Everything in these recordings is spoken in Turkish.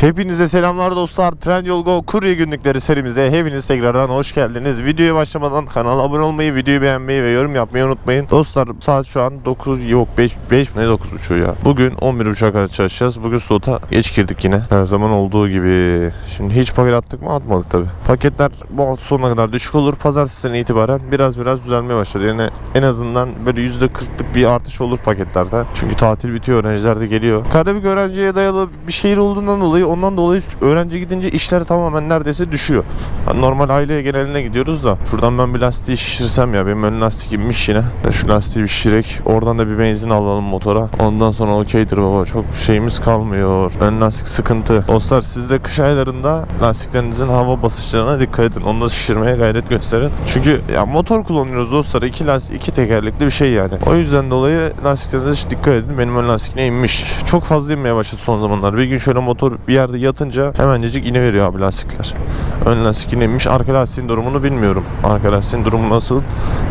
Hepinize selamlar dostlar. Trendyol Go kurye günlükleri serimize hepiniz tekrardan hoş geldiniz. Videoya başlamadan kanala abone olmayı, videoyu beğenmeyi ve yorum yapmayı unutmayın. Dostlar saat şu an 9 yok 5 5 ne 9 uçuyor ya. Bugün 11 uçağa kadar çalışacağız. Bugün slota geç girdik yine. Her zaman olduğu gibi. Şimdi hiç paket attık mı? Atmadık tabi. Paketler bu hafta sonuna kadar düşük olur. Pazartesinden itibaren biraz biraz düzelmeye başladı. Yani en azından böyle %40'lık bir artış olur paketlerde. Çünkü tatil bitiyor, öğrenciler de geliyor. Karabük öğrenciye dayalı bir şehir olduğundan dolayı ondan dolayı öğrenci gidince işler tamamen neredeyse düşüyor. Hani normal aileye geneline gidiyoruz da şuradan ben bir lastiği şişirsem ya benim ön lastik inmiş yine. Şu lastiği bir şişirek oradan da bir benzin alalım motora. Ondan sonra okeydir baba çok şeyimiz kalmıyor. Ön lastik sıkıntı. Dostlar siz de kış aylarında lastiklerinizin hava basınçlarına dikkat edin. Onu da şişirmeye gayret gösterin. Çünkü ya motor kullanıyoruz dostlar. İki lastik, iki tekerlekli bir şey yani. O yüzden dolayı lastiklerinize dikkat edin. Benim ön lastik ne inmiş. Çok fazla inmeye başladı son zamanlar. Bir gün şöyle motor bir yerde yatınca hemencecik ine veriyor abi lastikler. Ön lastik inmiş. Arka lastiğin durumunu bilmiyorum. Arka lastiğin durumu nasıl?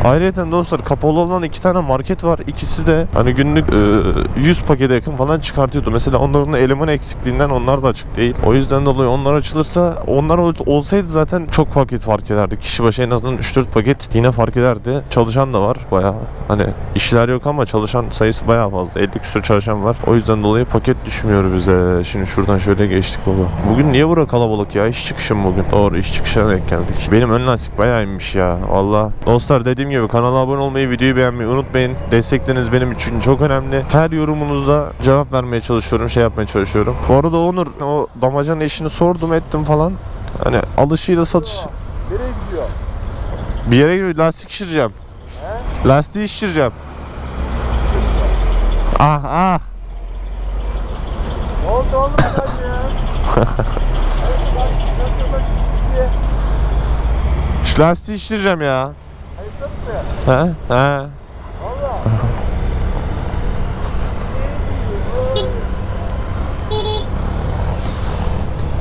Ayrıca dostlar kapalı olan iki tane market var. İkisi de hani günlük e, 100 pakete yakın falan çıkartıyordu. Mesela onların da eleman eksikliğinden onlar da açık değil. O yüzden dolayı onlar açılırsa onlar ol- olsaydı zaten çok paket fark ederdi. Kişi başı en azından 3-4 paket yine fark ederdi. Çalışan da var bayağı. Hani işler yok ama çalışan sayısı bayağı fazla. 50 küsur çalışan var. O yüzden dolayı paket düşmüyor bize. Şimdi şuradan şöyle geçtik baba. Bugün niye bura kalabalık ya? İş çıkışım bugün. Doğru iş çıkışına denk geldik. Benim ön lastik bayağı inmiş ya. Valla. Dostlar dediğim gibi kanala abone olmayı, videoyu beğenmeyi unutmayın. Destekleriniz benim için çok önemli. Her yorumunuzda cevap vermeye çalışıyorum, şey yapmaya çalışıyorum. Bu arada Onur o damacanın eşini sordum ettim falan. Hani alışıyla satış... Nereye gidiyor? Bir yere gidiyor lastik şişireceğim. Lastiği şişireceğim. Ah ah. Ne oldu oğlum ya? Hayır, bak, şaşırmak diye. Şu lastiği şişireceğim ya. He? He.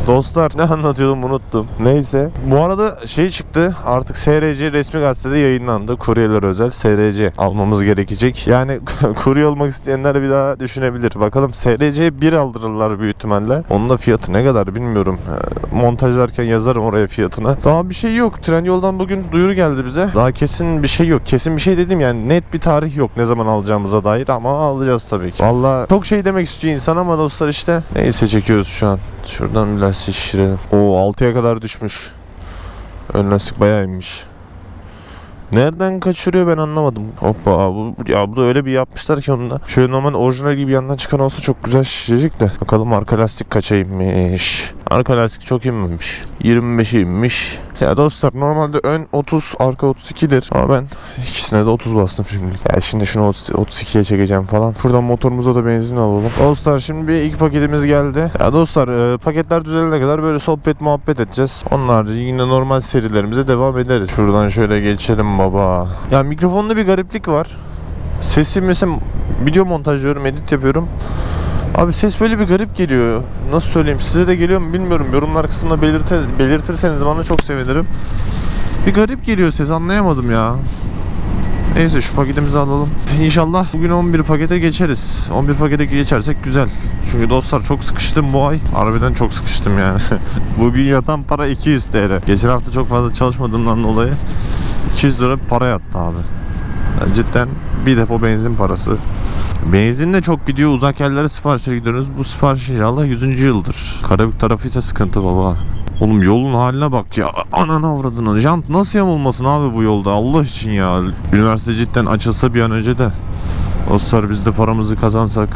Dostlar ne anlatıyordum unuttum. Neyse. Bu arada şey çıktı. Artık SRC resmi gazetede yayınlandı. Kuryeler özel SRC almamız gerekecek. Yani kurye olmak isteyenler bir daha düşünebilir. Bakalım SRC 1 aldırırlar büyük ihtimalle. Onun da fiyatı ne kadar bilmiyorum. Ee, Montajlarken yazarım oraya fiyatını. Daha bir şey yok. Trendyol'dan bugün duyuru geldi bize. Daha kesin bir şey yok. Kesin bir şey dedim yani net bir tarih yok ne zaman alacağımıza dair ama alacağız tabii ki. Valla çok şey demek istiyor insan ama dostlar işte neyse çekiyoruz şu an. Şuradan bir lastik şişirelim. Oo 6'ya kadar düşmüş. Ön lastik bayağı inmiş. Nereden kaçırıyor ben anlamadım. Hoppa bu, ya bu da öyle bir yapmışlar ki onu da. Şöyle normal orijinal gibi yandan çıkan olsa çok güzel şişecek de. Bakalım arka lastik kaça inmiş. Arka lastik çok inmemiş. 25'e inmiş. Ya dostlar normalde ön 30 arka 32'dir. Ama ben ikisine de 30 bastım şimdi. Ya şimdi şunu 30 32'ye çekeceğim falan. Şuradan motorumuza da benzin alalım. Dostlar şimdi bir iki paketimiz geldi. Ya dostlar e, paketler düzelene kadar böyle sohbet muhabbet edeceğiz. Onlar yine normal serilerimize devam ederiz. Şuradan şöyle geçelim baba. Ya mikrofonda bir gariplik var. Sesi mesela video montajlıyorum, edit yapıyorum. Abi ses böyle bir garip geliyor. Nasıl söyleyeyim? Size de geliyor mu bilmiyorum. Yorumlar kısmında belirte, belirtirseniz bana çok sevinirim. Bir garip geliyor ses anlayamadım ya. Neyse şu paketimizi alalım. İnşallah bugün 11 pakete geçeriz. 11 pakete geçersek güzel. Çünkü dostlar çok sıkıştım bu ay. Harbiden çok sıkıştım yani. bugün yatan para 200 TL. Geçen hafta çok fazla çalışmadığımdan dolayı 200 lira para yattı abi. Yani cidden bir depo benzin parası. Benzin de çok gidiyor. Uzak yerlere siparişe gidiyoruz. Bu sipariş inşallah 100. yıldır. Karabük tarafı ise sıkıntı baba. Oğlum yolun haline bak ya. Ananı avradını. Jant nasıl yamulmasın abi bu yolda? Allah için ya. Üniversite cidden açılsa bir an önce de. Dostlar biz de paramızı kazansak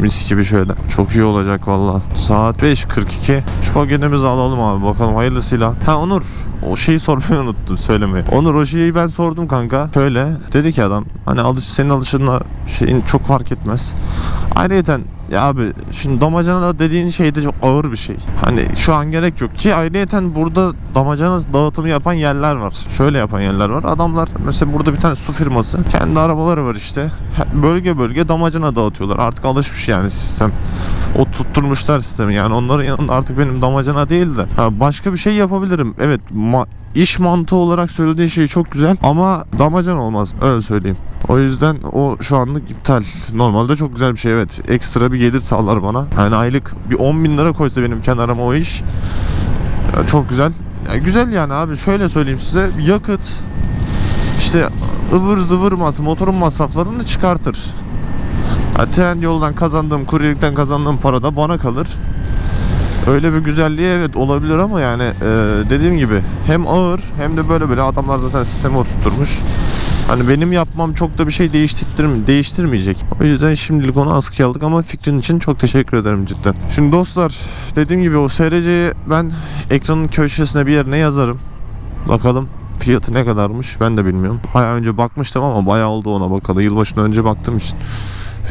mis gibi şöyle. Çok iyi olacak valla. Saat 5.42. Şu paketimizi alalım abi bakalım hayırlısıyla. Ha Onur o şeyi sormayı unuttum söylemeyi. Onur o şeyi ben sordum kanka. Şöyle dedi ki adam hani alış senin alışınla şeyin çok fark etmez. Ayrıyeten ya abi şimdi damacana dediğin şey de çok ağır bir şey. Hani şu an gerek yok ki ayrıyeten burada damacana dağıtımı yapan yerler var. Şöyle yapan yerler var. Adamlar mesela burada bir tane su firması. Kendi arabaları var işte. Bölge bölge damacana dağıtıyorlar. Artık alışmış yani sistem. O tutturmuşlar sistemi. Yani onların yanında artık benim damacana değil de ha, başka bir şey yapabilirim. Evet ma- iş mantığı olarak söylediğin şey çok güzel ama damacan olmaz öyle söyleyeyim. O yüzden o şu anlık iptal. Normalde çok güzel bir şey evet. Ekstra bir gelir sağlar bana. Yani aylık bir 10 bin lira koysa benim kenarıma o iş. ya çok güzel. Ya güzel yani abi şöyle söyleyeyim size yakıt işte ıvır zıvır mas motorun masraflarını çıkartır. Ya tren yoldan kazandığım kuryelikten kazandığım para da bana kalır. Öyle bir güzelliği evet olabilir ama yani e, dediğim gibi hem ağır hem de böyle böyle adamlar zaten sistemi oturtmuş. Hani benim yapmam çok da bir şey değiştirm değiştirmeyecek. O yüzden şimdilik onu askıya aldık ama fikrin için çok teşekkür ederim cidden. Şimdi dostlar dediğim gibi o SRC'yi ben ekranın köşesine bir yerine yazarım. Bakalım fiyatı ne kadarmış ben de bilmiyorum. Bayağı önce bakmıştım ama bayağı oldu ona bakalı. Yılbaşından önce baktığım için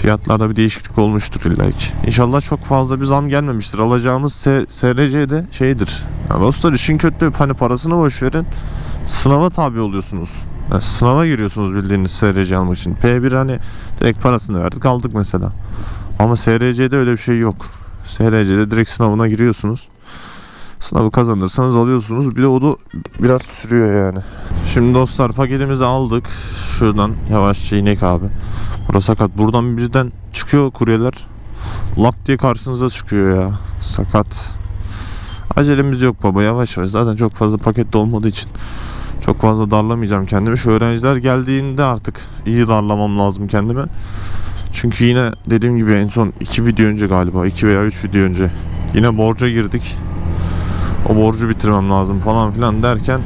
fiyatlarda bir değişiklik olmuştur illa ki. İnşallah çok fazla bir zam gelmemiştir. Alacağımız S- SRC de şeydir. Ya dostlar işin kötü hani parasını boş verin. Sınava tabi oluyorsunuz. Yani sınava giriyorsunuz bildiğiniz SRC almak için. P1 hani direkt parasını verdik aldık mesela. Ama SRC'de öyle bir şey yok. SRC'de direkt sınavına giriyorsunuz. Sınavı kazanırsanız alıyorsunuz. Bir de o da biraz sürüyor yani. Şimdi dostlar paketimizi aldık. Şuradan yavaşça inek abi. Burası sakat. Buradan birden çıkıyor kuryeler. Lap diye karşınıza çıkıyor ya. Sakat. Acelemiz yok baba yavaş yavaş. Zaten çok fazla pakette olmadığı için çok fazla darlamayacağım kendimi. Şu öğrenciler geldiğinde artık iyi darlamam lazım kendime. Çünkü yine dediğim gibi en son 2 video önce galiba 2 veya 3 video önce yine borca girdik. O borcu bitirmem lazım falan filan derken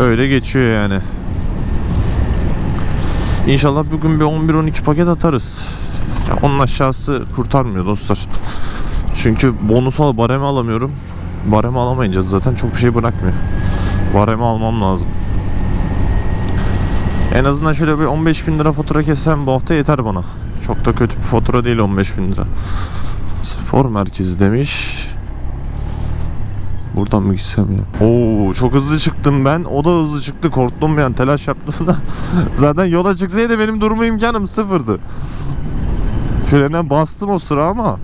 öyle geçiyor yani. İnşallah bugün bir 11-12 paket atarız. Ya onun aşağısı kurtarmıyor dostlar. Çünkü bonusal bareme alamıyorum. Bareme alamayınca zaten çok bir şey bırakmıyor. Bareme almam lazım. En azından şöyle bir 15 bin lira fatura kessem bu hafta yeter bana. Çok da kötü bir fatura değil 15 bin lira. Spor merkezi demiş. Buradan mı gitsem ya? Oo çok hızlı çıktım ben. O da hızlı çıktı. Korktum yani telaş yaptım da. Zaten yola çıksaydı benim durma imkanım sıfırdı. Frene bastım o sıra ama.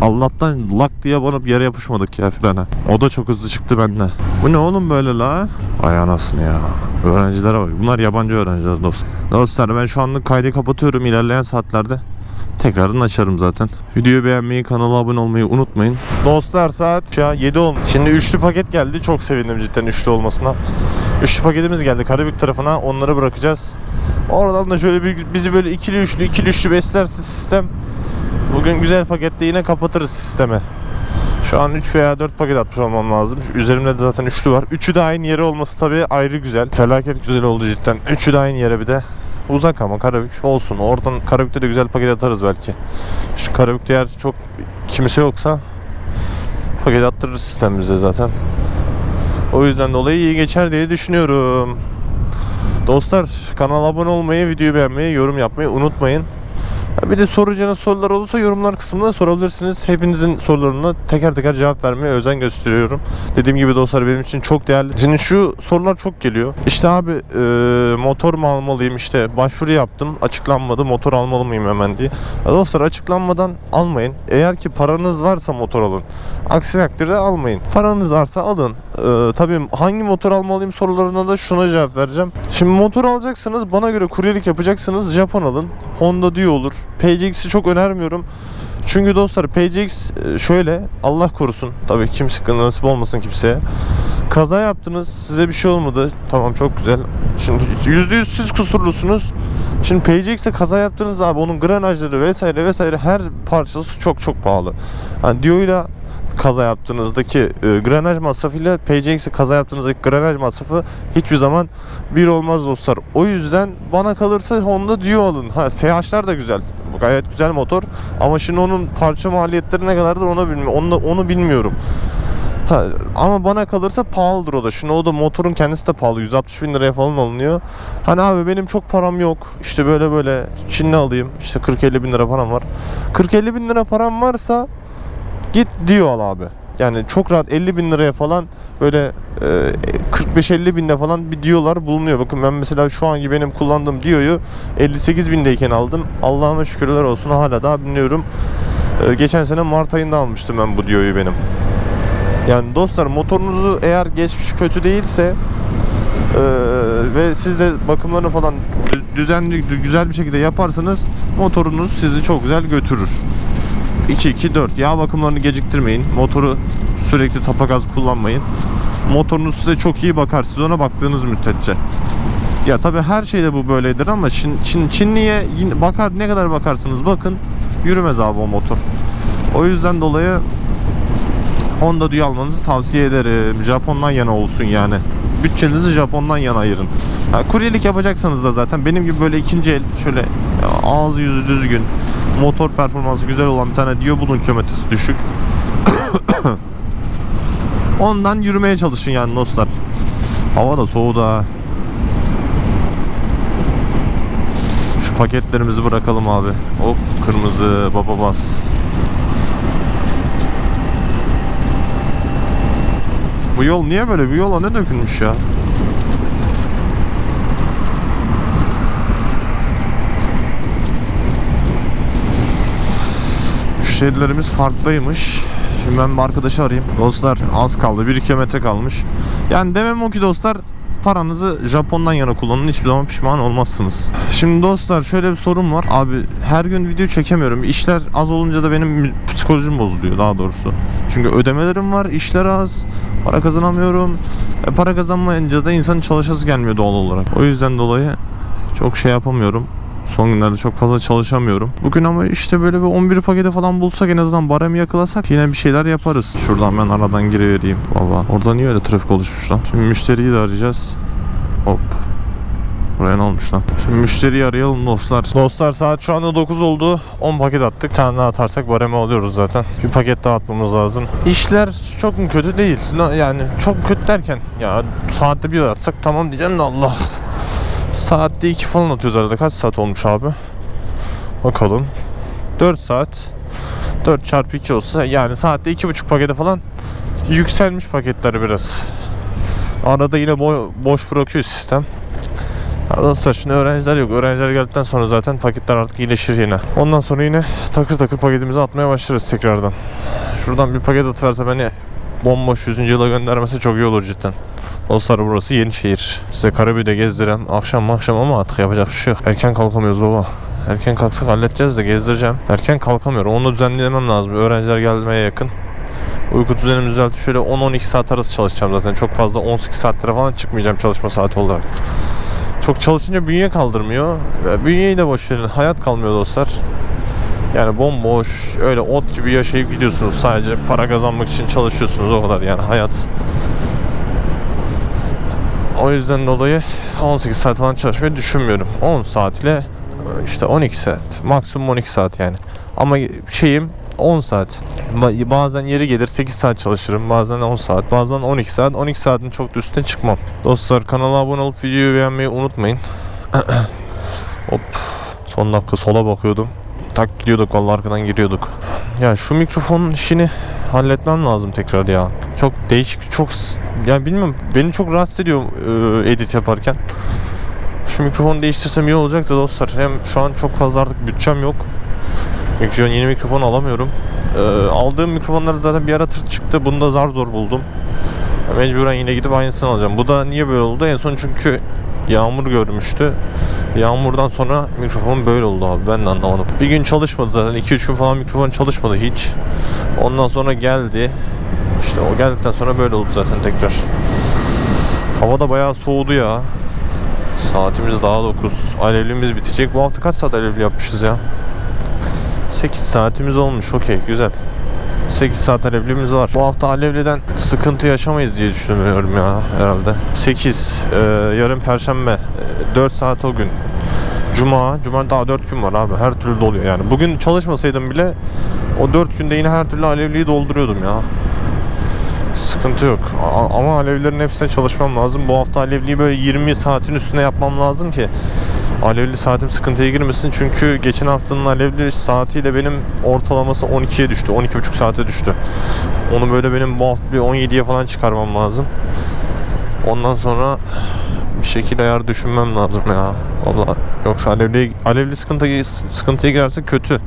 Allah'tan lak diye bana yere yapışmadık ya frene. O da çok hızlı çıktı bende. Bu ne oğlum böyle la? Ay anasını ya. Öğrencilere bak. Bunlar yabancı öğrenciler dostlar. Dostlar ben şu anlık kaydı kapatıyorum ilerleyen saatlerde. Tekrardan açarım zaten. Videoyu beğenmeyi, kanala abone olmayı unutmayın. Dostlar saat ya 7 olmuş. Şimdi üçlü paket geldi. Çok sevindim cidden üçlü olmasına. Üçlü paketimiz geldi Karabük tarafına. Onları bırakacağız. Oradan da şöyle bir bizi böyle ikili üçlü ikili üçlü beslerse sistem. Bugün güzel pakette yine kapatırız sistemi. Şu an 3 veya 4 paket atmış olmam lazım. Şu Üzerimde de zaten üçlü var. Üçü de aynı yere olması tabii ayrı güzel. Felaket güzel oldu cidden. Üçü de aynı yere bir de. Uzak ama Karabük olsun. Oradan Karabük'te de güzel paket atarız belki. Şu Karabük'te eğer çok kimse yoksa paket attırırız sistemimize zaten. O yüzden dolayı iyi geçer diye düşünüyorum. Dostlar kanala abone olmayı, videoyu beğenmeyi, yorum yapmayı unutmayın. Bir de soracağınız sorular olursa yorumlar kısmında sorabilirsiniz. Hepinizin sorularına teker teker cevap vermeye özen gösteriyorum. Dediğim gibi dostlar benim için çok değerli. Şimdi şu sorular çok geliyor. İşte abi e, motor mu almalıyım işte başvuru yaptım açıklanmadı motor almalı mıyım hemen diye. Ya dostlar açıklanmadan almayın. Eğer ki paranız varsa motor alın. Aksi takdirde almayın. Paranız varsa alın. E, tabii hangi motor almalıyım sorularına da şuna cevap vereceğim. Şimdi motor alacaksınız bana göre kuryelik yapacaksınız Japon alın. Honda Dio olur. PCX'i çok önermiyorum. Çünkü dostlar PCX e, şöyle Allah korusun tabii kimse nasip olmasın kimseye. Kaza yaptınız size bir şey olmadı. Tamam çok güzel. Şimdi %100 siz kusurlusunuz. Şimdi PCX'e kaza yaptınız abi onun granajları vesaire vesaire her parçası çok çok pahalı. Yani Dio'yla kaza yaptığınızdaki e, granaj masrafıyla PCX'e kaza yaptığınızdaki granaj masrafı hiçbir zaman bir olmaz dostlar. O yüzden bana kalırsa Honda Dio alın. Ha SH'lar da güzel. Gayet güzel motor. Ama şimdi onun parça maliyetleri ne kadardır onu bilmiyorum. Onu, onu bilmiyorum. Ha, ama bana kalırsa pahalıdır o da. Şimdi o da motorun kendisi de pahalı. 160 bin liraya falan alınıyor. Hani abi benim çok param yok. İşte böyle böyle Çinli alayım. İşte 40-50 bin lira param var. 40-50 bin lira param varsa git al abi. Yani çok rahat 50 bin liraya falan böyle e, 45-50 binde falan bir Dio'lar bulunuyor. Bakın ben mesela şu anki benim kullandığım Dio'yu 58 bindeyken aldım. Allah'ıma şükürler olsun hala daha biniyorum. E, geçen sene Mart ayında almıştım ben bu Dio'yu benim. Yani dostlar motorunuzu eğer geçmiş kötü değilse eee, ve siz de bakımlarını falan dü- düzenli dü- güzel bir şekilde yaparsanız motorunuz sizi çok güzel götürür. 2-2-4 yağ bakımlarını geciktirmeyin. Motoru sürekli tapagaz kullanmayın. Motorunuz size çok iyi bakar siz ona baktığınız müddetçe. Ya tabi her şeyde bu böyledir ama Çin, Çin, Çinli'ye bakar ne kadar bakarsınız bakın yürümez abi o motor. O yüzden dolayı Honda Duyu almanızı tavsiye ederim. Japon'dan yana olsun yani. Bütçenizi Japon'dan yana ayırın. Ha, kuryelik yapacaksanız da zaten benim gibi böyle ikinci el şöyle ağzı yüzü düzgün motor performansı güzel olan bir tane Dio bulun kilometresi düşük. Ondan yürümeye çalışın yani dostlar. Hava da soğudu ha. Şu paketlerimizi bırakalım abi. Hop kırmızı baba bas. Bu yol niye böyle? Bu yola ne dökülmüş ya? Müşterilerimiz parktaymış. Şimdi ben bir arkadaşı arayayım. Dostlar az kaldı. 1 kilometre kalmış. Yani demem o ki dostlar paranızı Japon'dan yana kullanın. Hiçbir zaman pişman olmazsınız. Şimdi dostlar şöyle bir sorun var. Abi her gün video çekemiyorum. İşler az olunca da benim psikolojim bozuluyor daha doğrusu. Çünkü ödemelerim var, işler az, para kazanamıyorum. E, para kazanmayınca da insanın çalışası gelmiyor doğal olarak. O yüzden dolayı çok şey yapamıyorum. Son günlerde çok fazla çalışamıyorum. Bugün ama işte böyle bir 11 paketi falan bulsak en azından baremi yakalasak yine bir şeyler yaparız. Şuradan ben aradan girivereyim. Valla orada niye öyle trafik oluşmuş lan? Şimdi müşteriyi de arayacağız. Hop. Buraya ne olmuş lan? Şimdi müşteriyi arayalım dostlar. Dostlar saat şu anda 9 oldu. 10 paket attık. Bir tane daha atarsak bareme alıyoruz zaten. Bir paket daha atmamız lazım. İşler çok mu kötü değil. Yani çok kötü derken ya saatte bir atsak tamam diyeceğim de Allah. Saatte 2 falan atıyoruz arada. Kaç saat olmuş abi? Bakalım. 4 saat. 4 çarpı 2 olsa yani saatte 2,5 pakete falan yükselmiş paketler biraz. Arada yine bo- boş bırakıyor sistem. Dostlar şimdi öğrenciler yok. Öğrenciler geldikten sonra zaten paketler artık iyileşir yine. Ondan sonra yine takır takır paketimizi atmaya başlarız tekrardan. Şuradan bir paket atıverse beni bomboş 100. yıla göndermesi çok iyi olur cidden. Dostlar burası Yenişehir. Size Karabük'te gezdirem. Akşam akşam ama artık yapacak bir şey yok. Erken kalkamıyoruz baba. Erken kalksak halledeceğiz de gezdireceğim. Erken kalkamıyorum. Onu düzenlemem lazım. Öğrenciler gelmeye yakın. Uyku düzenimi düzeltip şöyle 10-12 saat arası çalışacağım zaten. Çok fazla 18 saatlere falan çıkmayacağım çalışma saati olarak. Çok çalışınca bünye kaldırmıyor. Bünyeyi de boş verin. Hayat kalmıyor dostlar. Yani bomboş, öyle ot gibi yaşayıp gidiyorsunuz. Sadece para kazanmak için çalışıyorsunuz o kadar yani hayat. O yüzden dolayı 18 saat falan çalışmayı düşünmüyorum. 10 saat ile işte 12 saat. Maksimum 12 saat yani. Ama şeyim 10 saat. Ba- Bazen yeri gelir 8 saat çalışırım. Bazen 10 saat. Bazen 12 saat. 12 saatin çok da üstüne çıkmam. Dostlar kanala abone olup videoyu beğenmeyi unutmayın. Hop. Son dakika sola bakıyordum. Tak gidiyorduk vallahi arkadan giriyorduk. Ya şu mikrofonun işini halletmem lazım tekrar ya. Çok değişik, çok s- ya bilmiyorum beni çok rahatsız ediyor e, edit yaparken. Şu mikrofonu değiştirsem iyi olacak da dostlar. Hem şu an çok fazla artık bütçem yok. Mikrofon, yeni mikrofon alamıyorum. E, aldığım mikrofonlar zaten bir ara tır çıktı. Bunu da zar zor buldum. Mecburen yine gidip aynısını alacağım. Bu da niye böyle oldu? En son çünkü yağmur görmüştü. Yağmurdan sonra mikrofon böyle oldu abi. Ben de anlamadım. Bir gün çalışmadı zaten. 2-3 gün falan mikrofon çalışmadı hiç. Ondan sonra geldi. İşte o geldikten sonra böyle oldu zaten tekrar. Hava da bayağı soğudu ya. Saatimiz daha 9. Alevlimiz bitecek. Bu hafta kaç saat alevli yapmışız ya? 8 saatimiz olmuş. Okey güzel. 8 saat alevlimiz var. Bu hafta alevliden sıkıntı yaşamayız diye düşünüyorum ya herhalde. 8 e, yarın perşembe e, 4 saat o gün. Cuma, cuma daha 4 gün var abi. Her türlü doluyor yani. Bugün çalışmasaydım bile o 4 günde yine her türlü alevliyi dolduruyordum ya. Sıkıntı yok. A- ama alevlerin hepsine çalışmam lazım. Bu hafta alevliyi böyle 20 saatin üstüne yapmam lazım ki alevli saatim sıkıntıya girmesin. Çünkü geçen haftanın alevli saatiyle benim ortalaması 12'ye düştü. 12,5 saate düştü. Onu böyle benim bu hafta bir 17'ye falan çıkarmam lazım. Ondan sonra bir şekilde ayar düşünmem lazım ya. Vallahi yoksa alevli alevli sıkıntı sıkıntıya girerse kötü.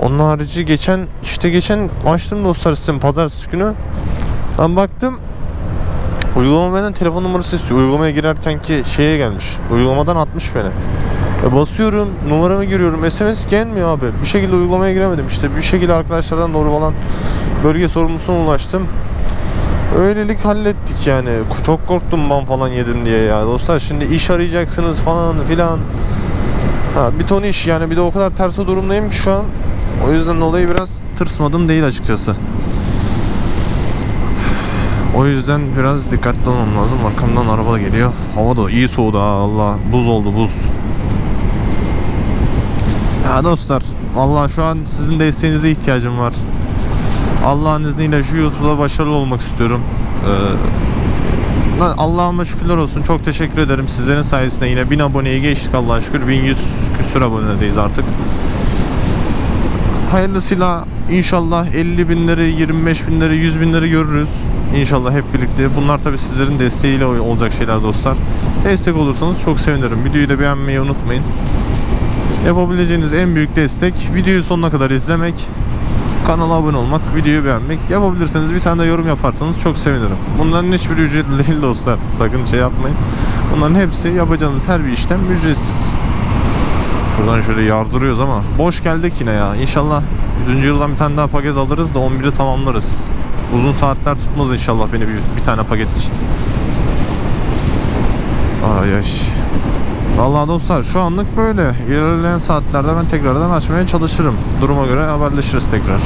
Onun harici geçen işte geçen açtım dostlar sistemi pazartesi günü. Ben baktım Uygulama benden telefon numarası istiyor. Uygulamaya girerken ki şeye gelmiş. Uygulamadan atmış beni. E basıyorum, numaramı giriyorum. SMS gelmiyor abi. Bir şekilde uygulamaya giremedim. İşte bir şekilde arkadaşlardan doğru olan bölge sorumlusuna ulaştım. Öylelik hallettik yani. Çok korktum ben falan yedim diye ya. Dostlar şimdi iş arayacaksınız falan filan. Ha, bir ton iş yani bir de o kadar tersi durumdayım şu an. O yüzden dolayı biraz tırsmadım değil açıkçası. O yüzden biraz dikkatli olmam lazım. Arkamdan araba geliyor. Hava da iyi soğudu Allah. Buz oldu buz. Ya dostlar Allah şu an sizin desteğinize ihtiyacım var. Allah'ın izniyle şu YouTube'da başarılı olmak istiyorum. Ee, Allah'ıma şükürler olsun. Çok teşekkür ederim. Sizlerin sayesinde yine 1000 aboneyi geçtik Allah'a şükür. 1100 küsür abonedeyiz artık. Hayırlısıyla inşallah 50 binleri, 25 binleri, 100 binleri görürüz. İnşallah hep birlikte. Bunlar tabi sizlerin desteğiyle olacak şeyler dostlar. Destek olursanız çok sevinirim. Videoyu da beğenmeyi unutmayın. Yapabileceğiniz en büyük destek videoyu sonuna kadar izlemek, kanala abone olmak, videoyu beğenmek. Yapabilirseniz bir tane de yorum yaparsanız çok sevinirim. Bunların hiçbir ücretli değil dostlar. Sakın şey yapmayın. Bunların hepsi yapacağınız her bir işlem ücretsiz. Şuradan şöyle yardırıyoruz ama boş geldik yine ya. İnşallah 100. yıldan bir tane daha paket alırız da 11'i tamamlarız. Uzun saatler tutmaz inşallah beni bir, bir tane paket için. Ay ay. Vallahi dostlar şu anlık böyle. İlerleyen saatlerde ben tekrardan açmaya çalışırım. Duruma göre haberleşiriz tekrar.